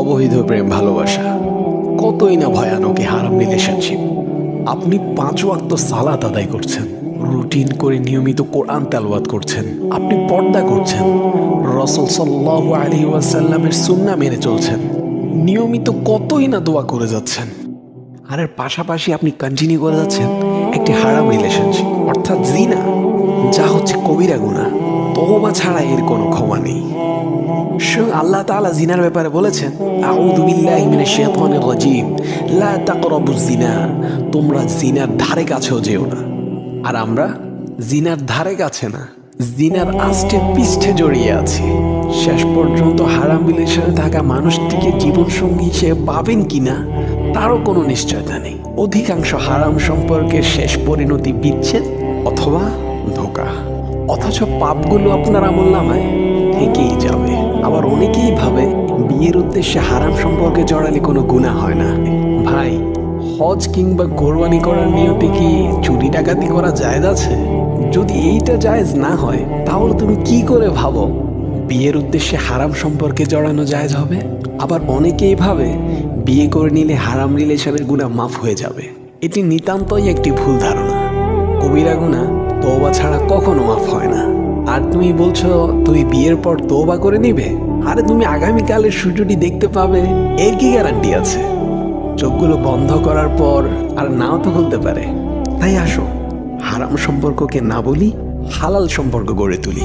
অবহিত প্রেম ভালোবাসা। কতই না ভয়ানক হারাম রিলেশনশিপ। আপনি পাঁচ ওয়াক্ত সালাত আদায় করছেন, রুটিন করে নিয়মিত কোরআন তেলবাদ করছেন, আপনি পর্দা করছেন, রসল সাল্লাহ আলী ওয়াসাল্লামের সুন্না মেনে চলছেন, নিয়মিত কতই না দোয়া করে যাচ্ছেন। আর এর পাশাপাশি আপনি কন্টিনিউ করে যাচ্ছেন একটি হারাম রিলেশনশিপ, অর্থাৎ জিনা, যা হচ্ছে কবিরা গুণা তহবা ছাড়া এর কোনো ক্ষমা নেই। স্বয়ং আল্লাহ জিনার ব্যাপারে বলেছেন জিনা তোমরা জিনার ধারে কাছেও যেও না। আর আমরা জিনার ধারে কাছে না জিনার আষ্টে জড়িয়ে শেষ পর্যন্ত হারাম রিলেশনে থাকা মানুষটিকে জীবনসঙ্গী হিসেবে পাবেন কিনা, তারও কোনো নিশ্চয়তা নেই। অধিকাংশ হারাম সম্পর্কে শেষ পরিণতি বিচ্ছেদ অথবা ধোকা। অথচ পাপগুলো আপনার আমল নামায় থেকেই যাবে। আবার অনেকেই ভাবে বিয়ের উদ্দেশ্যে হারাম সম্পর্কে জড়ালে কোনো গুণা হয় না। ভাই, হজ কিংবা কোরবানি করার নিয়তে কি চুরি ডাকাতি করা জায়েজ আছে? যদি এইটা জায়েজ না হয়, তাহলে তুমি কি করে ভাবো? বিয়ের উদ্দেশ্যে হারাম সম্পর্কে জড়ানো জায়েজ হবে? আবার অনেকেই ভাবে বিয়ে করে নিলে হারাম রিলেশনের গুণা মাফ হয়ে যাবে। এটি নিতান্তই একটি ভুল ধারণা। কবিরা গুণা তওবা ছাড়া কখনো মাফ হয় না। তুমি বলছো তুমি বিয়ের পর তোবা করে নিবে? আরে তুমি আগামীকালের সূর্যটি দেখতে পাবে। এর কি গ্যারান্টি আছে? চোখগুলো বন্ধ করার পর আর নাও তো খুলতে পারে। তাই আসো, হারাম সম্পর্ককে না বলি, হালাল সম্পর্ক গড়ে তুলি।